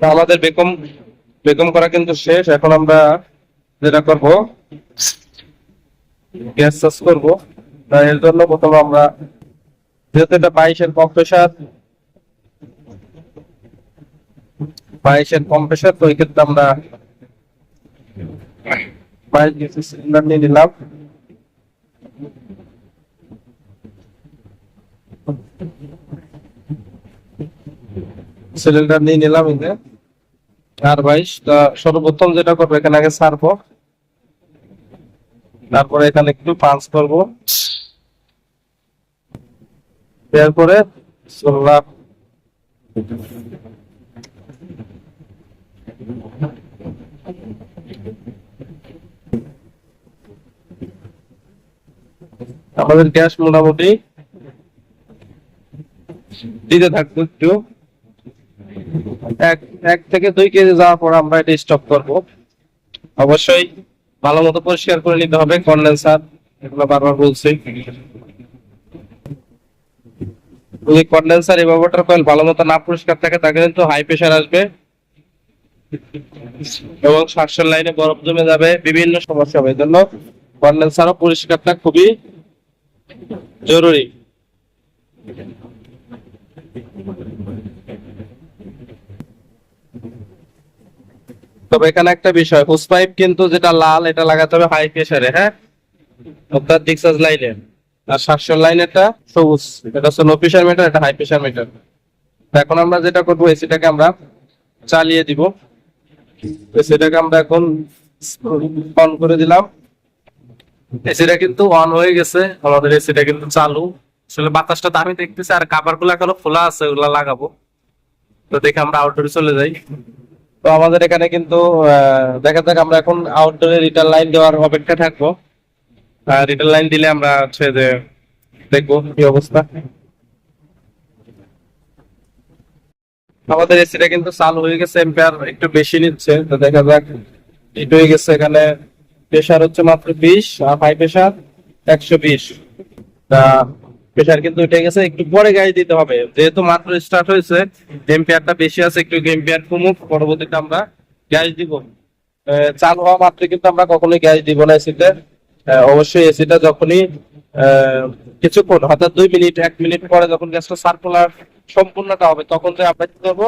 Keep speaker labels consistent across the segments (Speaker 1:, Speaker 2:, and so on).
Speaker 1: আমাদের Bacon Bacon করা কিন্তু শেষ। এখন আমরা যেটা করব, গ্যাস চাষ করব। এর জন্য প্রথমে আমরা যেহেতু এটা বাইশের কম্প্রেসার বাইশের কম্প্রেসার তো এই ক্ষেত্রে আমরা বাইশ গ্যাসের সিলিন্ডার নিয়ে নিলাম। সিলিন্ডার নিয়ে নিলাম এতে আর বাইশ তা সর্বপ্রথম যেটা করব, এখানে আগে ছাড়বো তারপরে এখানে একটু পাঞ্চ করব। এরপরে সোল্লা আমাদের গ্যাস মোটামুটি দিতে থাকব একটু। এক এক থেকে দুই কেজি যাওয়ার পর আমরা এটা স্টপ করব। অবশ্যই ভালো মতো পরিষ্কার করে নিতে হবে কন্ডেন্সার এগুলো বারবার বলছি। যদি কন্ডেন্সার ওয়াটার কয়েল ভালো মতো না পরিষ্কার থাকে তাকে কিন্তু হাই প্রেশার আসবে এবং শ্বাসের লাইনে বরফ জমে যাবে, বিভিন্ন সমস্যা হবে। জন্য কন্ডেন্সারও পরিষ্কারটা খুবই জরুরি। তবে এখানে একটা বিষয় হোস পাইপ কিন্তু যেটা লাল, এটা লাগাতে হবে হাই প্রেসারে হ্যাঁ? অর্থাৎ ডিক্সাস লাইনে আর সাতশো লাইন এটা সবুজ, এটা হচ্ছে লো প্রেশার মিটার এটা হাই প্রেশার মিটার এখন আমরা যেটা করব, এসিটাকে আমরা চালিয়ে দিব। এসিটাকে আমরা এখন অন করে দিলাম। এসিটা কিন্তু অন হয়ে গেছে, আমাদের এসিটা কিন্তু চালু। আসলে বাতাসটা আমি দেখতেছি, আর কাবারগুলো এখনও খোলা আছে, ওগুলা লাগাবো। তো দেখে আমরা আউটডোরে চলে যাই। তো আমাদের এখানে কিন্তু দেখা যাক আমরা এখন আউটডোরে রিটার্ন লাইন দেওয়ার অপেক্ষা থাকব। রিটার্ন লাইন দিলে আমরা হচ্ছে যে দেখব কি অবস্থা। আমাদের এসিটা কিন্তু চালু হয়ে গেছে, এম্পিয়ার একটু বেশি নিচ্ছে, তো দেখা যাক। হিট হয়ে গেছে এখানে প্রেশার হচ্ছে মাত্র বিশ, আর হাই প্রেশার একশো বিশ। প্রেশার কিন্তু উঠে গেছে, একটু পরে গ্যাস দিতে হবে। যেহেতু মাত্র স্টার্ট হয়েছে এম্পিয়ারটা বেশি আছে, একটু এম্পিয়ার কমুক, পরবর্তীতে আমরা গ্যাস দিব। চালু হওয়া মাত্র কিন্তু আমরা কখনোই গ্যাস দিব না এসিতে অবশ্যই এসিটা যখনই কিছুক্ষণ, অর্থাৎ দুই মিনিট, এক মিনিট পরে যখন গ্যাসটা সার্কুলার সম্পূর্ণটা হবে, তখন যে আমরা কি করব?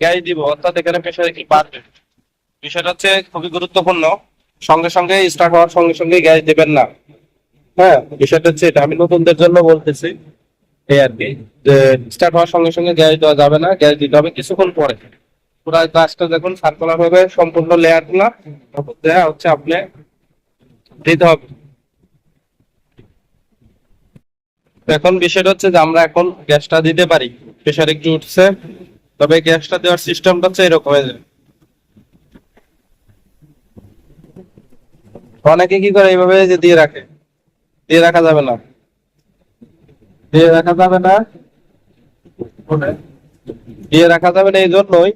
Speaker 1: গ্যাস দিব, অর্থাৎ এখানে প্রেশার একটু বাড়বে। বিষয়টা হচ্ছে খুবই গুরুত্বপূর্ণ। সঙ্গে সঙ্গে স্টার্ট হওয়ার সঙ্গে সঙ্গে গ্যাস দেবেন না। হ্যাঁ। বিষয়টা হচ্ছে এটা। আমি নতুনদের জন্য বলতেছি এই আর কি স্টার্ট হওয়ার সঙ্গে সঙ্গে গ্যাস দেওয়া যাবে না গ্যাস দিতে হবে কিছুক্ষণ পরে। পুরো গাছটা যখন সার্কুলার হবে সম্পূর্ণ লেয়ারগুলা দেয়া হচ্ছে আপনি দিতে হবে। এখন বিষয়টা হচ্ছে যে আমরা এখন গ্যাসটা দিতে পারি। প্রেশার একটু উঠছে, তবে গ্যাসটা দেওয়ার সিস্টেমটা হচ্ছে এরকম এই যে। অনেকে কি করে, এইভাবে যে দিয়ে রাখে। দিয়ে রাখা যাবে না। দিয়ে রাখা যাবে না। দিয়ে রাখা যাবে না এই জন্যই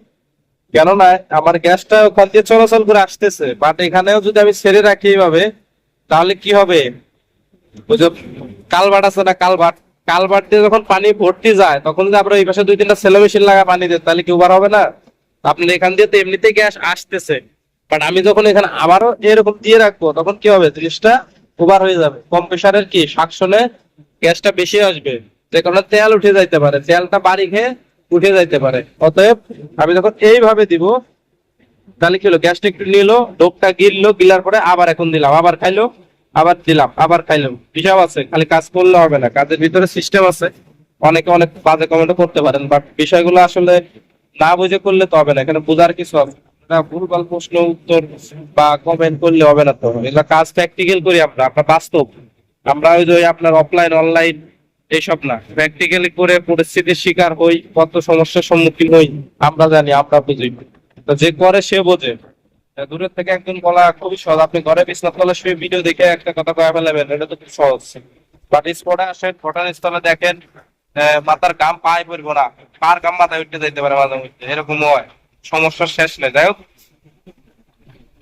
Speaker 1: কেননা আমার গ্যাসটা ওখান দিয়ে চলাচল করে আসতেছে বাট এখানেও যদি আমি ছেড়ে রাখি এইভাবে, তাহলে কি হবে? আছে না দিয়ে যখন পানি ভর্তি যায়, তখন যদি আমরা এই পাশে দুই তিনটা সেলো মেশিন লাগা পানি দিই তাহলে কি ওভার হবে না? আপনার এখান দিয়ে তো এমনিতেই গ্যাস আসতেছে বাট আমি যখন এখানে আবারও এরকম দিয়ে রাখব, তখন কি হবে? জিনিসটা ওভার হয়ে যাবে। কম প্রেশারের কি? সাকশনে গ্যাসটা বেশি আসবে। যে কারণে তেল উঠে যাইতে পারে। তেলটা বাড়ি খেয়ে উঠে যাইতে পারে। অতএব আমি যখন এইভাবে দিব, তাহলে কি হলো? গ্যাসটা একটু নিলো, ডোপটা গিললো, গিলার পরে আবার এখন দিলাম। আবার খাইলো, আবার দিলাম, আবার খাইলাম হিসাব আছে, খালি কাজ করলে হবে না। কাজের ভিতরে সিস্টেম আছে। অনেকে অনেক বাজে কমেন্ট করতে পারেন বাট বিষয়গুলো আসলে না বুঝে করলে তো হবে না। এখানে বোঝার কিছু আছে। না ভুলভাল প্রশ্ন, উত্তর বা কমেন্ট করলে হবে না তো। এগুলো কাজ প্র্যাকটিক্যাল করি আমরা আমরা বাস্তব। আমরা ওই যে আপনার অফলাইন অনলাইন এইসব না। প্র্যাকটিক্যালি করে পরিস্থিতির শিকার হই, কত সমস্যার সম্মুখীন হই, আমরা জানি, আমরা বুঝি। তো যে করে সে বোঝে। দূরের থেকে একজন বলা খুবই সহজ। আপনি ঘরে বিছনাত তলে শুয়ে ভিডিও দেখে একটা কথা কয়ে ফেলাবেন, এটা তো খুব সহজ। বাট স্পটে আসেন ঘটনাস্থলে দেখেন মাথার গাম পায়ে পড়ব না। পার গাম মাথায় উঠতে যাইতে পারে মাঝে মধ্যে? এরকম হয়। সমস্যার শেষ নেই। যাই হোক,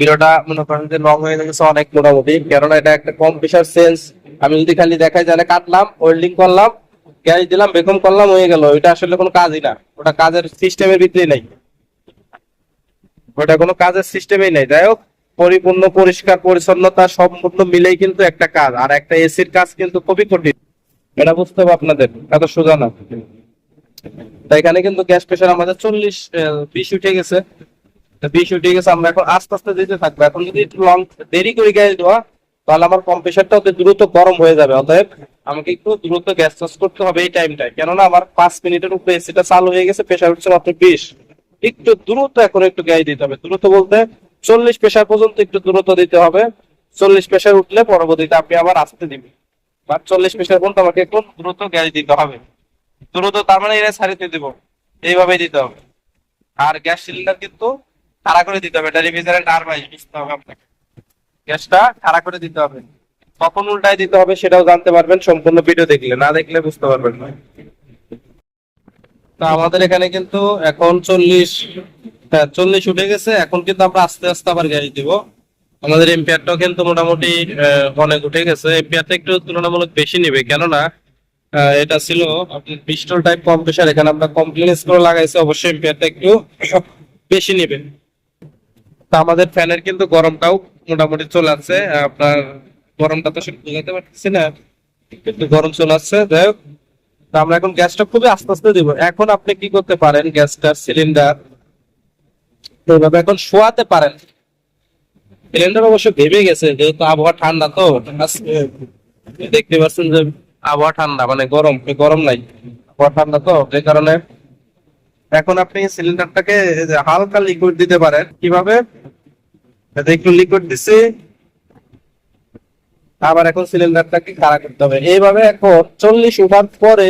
Speaker 1: ভিডিওটা মনে করেন যে লং হয়ে গেছে অনেক মোটামুটি, কেননা এটা একটা কম প্রেশার সেন্স আমি যদি খালি দেখাই জানে কাটলাম ওয়েল্ডিং করলাম, গ্যাস দিলাম বেকম করলাম, হয়ে গেল। এটা আসলে কোনো কাজই না। ওটা কাজের সিস্টেমের ভিতরে নাই। ওটা কোনো কাজের সিস্টেমই নেই। যাই হোক, পরিপূর্ণ, পরিষ্কার, পরিচ্ছন্নতা সম্পূর্ণ মিলেই কিন্তু একটা কাজ। আর একটা এসির কাজ কিন্তু খুবই কঠিন। এটা বুঝতে হবে আপনাদের। এত সোজা না। তাই এখানে কিন্তু গ্যাস প্রেশার আমাদের চল্লিশ বিশ উঠে গেছে। বিশ উঠে গেছে, আমরা এখন আস্তে আস্তে থাকব। এখন যদি লং দেরি করে গ্যাস দেওয়া, তাহলে আমার দ্রুত গরম হয়ে যাবে। অতএব আমাকে একটু দ্রুত গ্যাস চার্জ করতে হবে এই কেননা আমার পাঁচ মিনিটের উপরে এসিটা চালু হয়ে গেছে প্রেশার মাত্র বিশ। একটু দ্রুত এখন একটু গ্যাস দিতে হবে। দ্রুত বলতে চল্লিশ প্রেশার পর্যন্ত একটু দ্রুত দিতে হবে। চল্লিশ প্রেশার উঠলে পরবর্তীতে আপনি আবার আসতে দিবেন। বা চল্লিশ প্রেশার পর্যন্ত আমাকে একটু দ্রুত গ্যাস দিতে হবে। দ্রুত তার মানে এরা ছাড়িতে দিব। এইভাবেই দিতে হবে। আর গ্যাস সিলিন্ডার কিন্তু খাড়া করে দিতে হবে। এটা রিফ্রিজারেন্ট আর ভাই, বুঝতে হবে আপনাকে। গ্যাসটা খাড়া করে দিতে হবে। কখন উল্টায় দিতে হবে সেটাও জানতে পারবেন, সম্পূর্ণ ভিডিও দেখলে। না দেখলে বুঝতে পারবেন না। তা আমাদের এখানে কিন্তু এখন চল্লিশ হ্যাঁ চল্লিশ উঠে গেছে। এখন কিন্তু আমরা আস্তে আস্তে আবার গ্যাস দিব। আমাদের এম্পিয়ারটাও কিন্তু মোটামুটি অনেক উঠে গেছে। এম্পিয়ারটা একটু তুলনামূলক বেশি নিবে। কেননা এটা ছিল আপনার পিস্টল টাইপ কম্প্রেসার এখানে আমরা কমপ্লেন করে লাগাইছে, অবশ্যই এম্পিয়ারটা একটু বেশি নিবে তা আমাদের ফ্যানের কিন্তু গরমটাও মোটামুটি চলে আসছে, আপনার গরমটা তো সেটা বোঝাতে পারতেছি না একটু গরম চলে আসছে, যাই হোক। তা আমরা এখন গ্যাসটা খুবই আস্তে আস্তে দিব। এখন আপনি কি করতে পারেন, গ্যাসটার সিলিন্ডার এইভাবে এখন শোয়াতে পারেন। সিলিন্ডার অবশ্য ভেবে গেছে, যেহেতু আবহাওয়া ঠান্ডা তো দেখতে পাচ্ছেন যে আবহাওয়া ঠান্ডা মানে গরম গরম নাই, আবহাওয়া ঠান্ডা তো, যে কারণে এখন আপনি সিলিন্ডারটাকে হালকা লিকুইড দিতে পারেন। কীভাবে? একটু লিকুইড দিছি। আবার এখন সিলিন্ডারটাকে খাড়া করতে হবে। এইভাবে এখন চল্লিশ ওভার পরে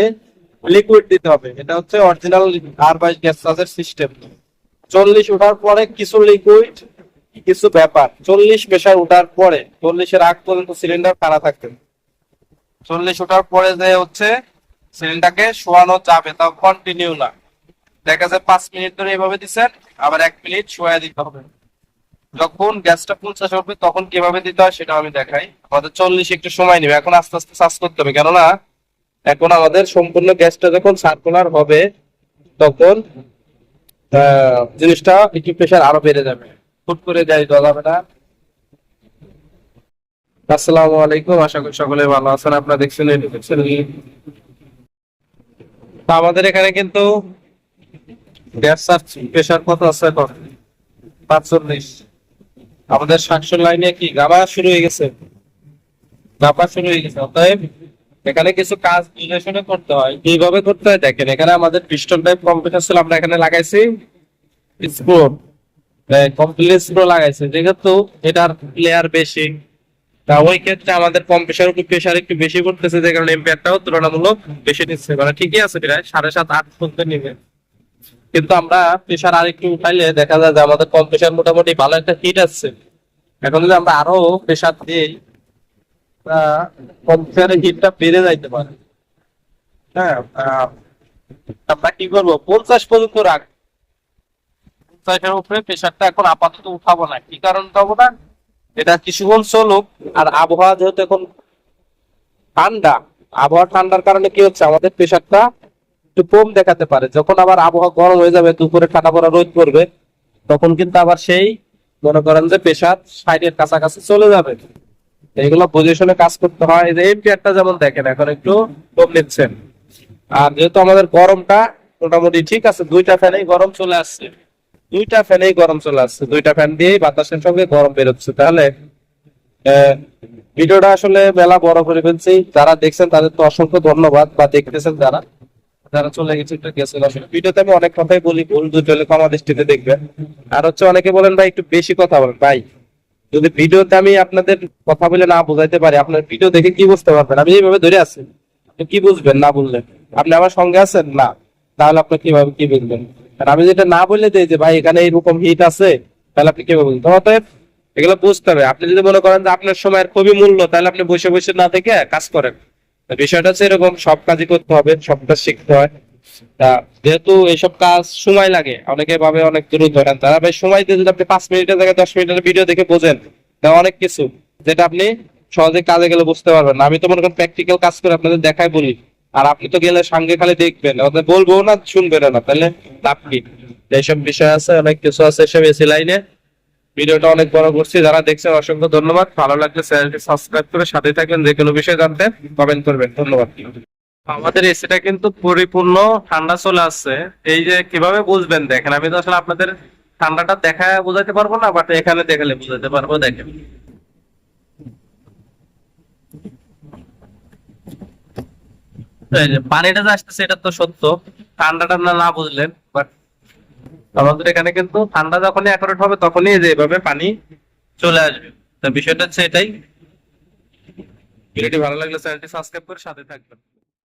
Speaker 1: লিকুইড দিতে হবে। এটা হচ্ছে অরিজিনাল আর বাইশ গ্যাস চার্জের সিস্টেম চল্লিশ ওঠার পরে কিছু লিকুইড কিছু ব্যাপার চল্লিশ প্রেশার ওঠার পরে, চল্লিশের আগ পর্যন্ত সিলিন্ডার খাড়া থাকবে চল্লিশ ওঠার পরে যে হচ্ছে সিলিন্ডারকে শোয়ানো যাবে, তাও কন্টিনিউ না। দেখা যায় পাঁচ মিনিট ধরে এভাবে দিচ্ছেন, আবার এক মিনিট শোয়া দিতে হবে। যখন গ্যাসটা পঞ্চাশ উঠবে তখন কীভাবে দিতে হয় সেটা আমি দেখাই। আমাদের চল্লিশ একটু সময় নেবে, এখন আস্তে আস্তে চার্জ করতে হবে। কেননা, এখন আমাদের সম্পূর্ণ গ্যাসটা যখন সার্কুলার হবে, তখন জিনিসটা একটু প্রেশার আরও বেড়ে যাবে। ফুট করে যাই দেওয়া যাবে না। আসসালামু আলাইকুম, আশা করি সকলে ভালো আছেন। আপনারা দেখছেন আমাদের এখানে কিন্তু গ্যাস প্রেশার কত আছে পাঁচচল্লিশ। আমাদের সাতশো লাইনে কি গাবা শুরু হয়ে গেছে? গাবা শুরু হয়ে গেছে। অতএব এখানে কিছু কাজ শুনে করতে হয়। কীভাবে করতে হয় দেখেন, এখানে আমাদের পিস্টন টাইপ কম্পিউটার ছিল আমরা এখানে লাগাইছি। স্ক্রু কমপ্লিট স্ক্রু লাগাইছি। যেহেতু এটার প্লেয়ার বেশি তা ওই ক্ষেত্রে আমাদের কম্প্রেসার একটু প্রেশার একটু বেশি করতেছে, যে কারণে এম্পিয়ারটাও তুলনামূলক বেশি নিচ্ছে মানে ঠিকই আছে প্রায় সাড়ে সাত, আট পর্যন্ত নিবে। কিন্তু আমরা প্রেশার আর একটু উঠাইলে দেখা যায় যে আমাদের কম্প্রেসার মোটামুটি ভালো একটা হিট আসছে। এখন যদি আমরা আরও প্রেশার দিই কম্প্রেসারের হিটটা বেড়ে যাইতে পারে। হ্যাঁ আমরা কি করব? পঞ্চাশ পর্যন্ত রাখ। পঞ্চাশের উপরে প্রেশারটা এখন আপাতত উঠাবো না। কি কারণ উঠাবো না? এটা কিছুক্ষণ চলুক আর আবহাওয়া যেহেতু এখন ঠান্ডা, আবহাওয়া ঠান্ডার কারণে কি হচ্ছে? আমাদের প্রেশারটা একটু কম দেখাতে পারে। যখন আবার আবহাওয়া গরম হয়ে যাবে, দুপুরে ঠান্ডা পড়া রোদ পড়বে, তখন কিন্তু আবার সেই মনে করেন যে প্রেশার ষাটের কাছাকাছি চলে যাবে। এইগুলো বুঝে শুনে কাজ করতে হয়। এই যে এম্পিয়ারটা যেমন দেখেন, এখন একটু কম নিচ্ছেন আর যেহেতু আমাদের গরমটা মোটামুটি ঠিক আছে, দুইটা ফ্যানেই গরম চলে আসছে। দুইটা ফ্যানেই গরম চলে আসছে। দুইটা ফ্যান দিয়েই বাতাসের সঙ্গে গরম বেরোচ্ছে। তাহলে ভিডিওটা আসলে মেলা বড় করে ফেলছি। যারা দেখছেন তাদের তো অসংখ্য ধন্যবাদ বা দেখতেছেন যারা। দেখবেন। আর হচ্ছে অনেকে বলেন, ভাই, একটু বেশি কথা ভাই, যদি ভিডিওতে আমি আপনাদের কথা বলে না বোঝাইতে পারি, আপনার ভিডিও দেখে কি বুঝতে পারবেন? এইভাবে ধরে আছি। কি বুঝবেন না আপনি আমার সঙ্গে আছেন? না। তাহলে আপনি কীভাবে কি বুঝবেন? আর আমি যেটা না বলে দিই যে, ভাই, এখানে এরকম হিট আছে, তাহলে আপনি কীভাবে বুঝবেন অতএব এগুলো বুঝতে হবে। আপনি যদি মনে করেন যে আপনার সময়ের খুবই মূল্য, তাহলে আপনি বসে বসে না থেকে কাজ করেন। বিষয়টা হচ্ছে এরকম, সব কাজই করতে হবে সব কাজ শিখতে হয়। তা যেহেতু এইসব কাজ সময় লাগে, অনেকে ভাবে অনেক দূর ধরেন তারা, ভাই, সময় দিয়ে যদি আপনি পাঁচ মিনিটের জায়গায় দশ মিনিটের ভিডিও দেখে বোঝেন, তা অনেক কিছু। যেটা আপনি সহজে কাজে গেলে বুঝতে পারবেন আমি তো মনে করেন প্র্যাকটিক্যাল কাজ করে আপনাদের দেখাই বলি। আর আপনি তো গেলে সঙ্গে খালি দেখবেন বলব না, শুনবেন না, তাহলে কি? এইসব বিষয় আছে, অনেক কিছু আছে এসব এসি লাইনে ভিডিওটা অনেক বড় করছি, যারা দেখছেন, অসংখ্য ধন্যবাদ। ভালো লাগলে চ্যানেলটি সাবস্ক্রাইব করে সাথে থাকবেন, যে কোনো বিষয় জানতে কমেন্ট করবেন। ধন্যবাদ। আমাদের এসিটা কিন্তু পরিপূর্ণ ঠান্ডা চলে আসছে। এই যে কীভাবে বুঝবেন দেখেন, আমি তো আসলে আপনাদের ঠান্ডাটা দেখা বোঝাতে পারব না বাট এখানে দেখালে বোঝাতে পারব, দেখেন এই যে পানিটা যে আসতেছে, এটা তো সত্য। ঠান্ডা ঠান্ডা না বুঝলেন বাট আমাদের এখানে কিন্তু ঠান্ডা যখনই অ্যাকোরেট হবে, তখনই যে এভাবে পানি চলে আসবে। তো বিষয়টা হচ্ছে এটাই। ভিডিওটি ভালো লাগলে চ্যানেলটি সাবস্ক্রাইব করে সাথে থাকবেন।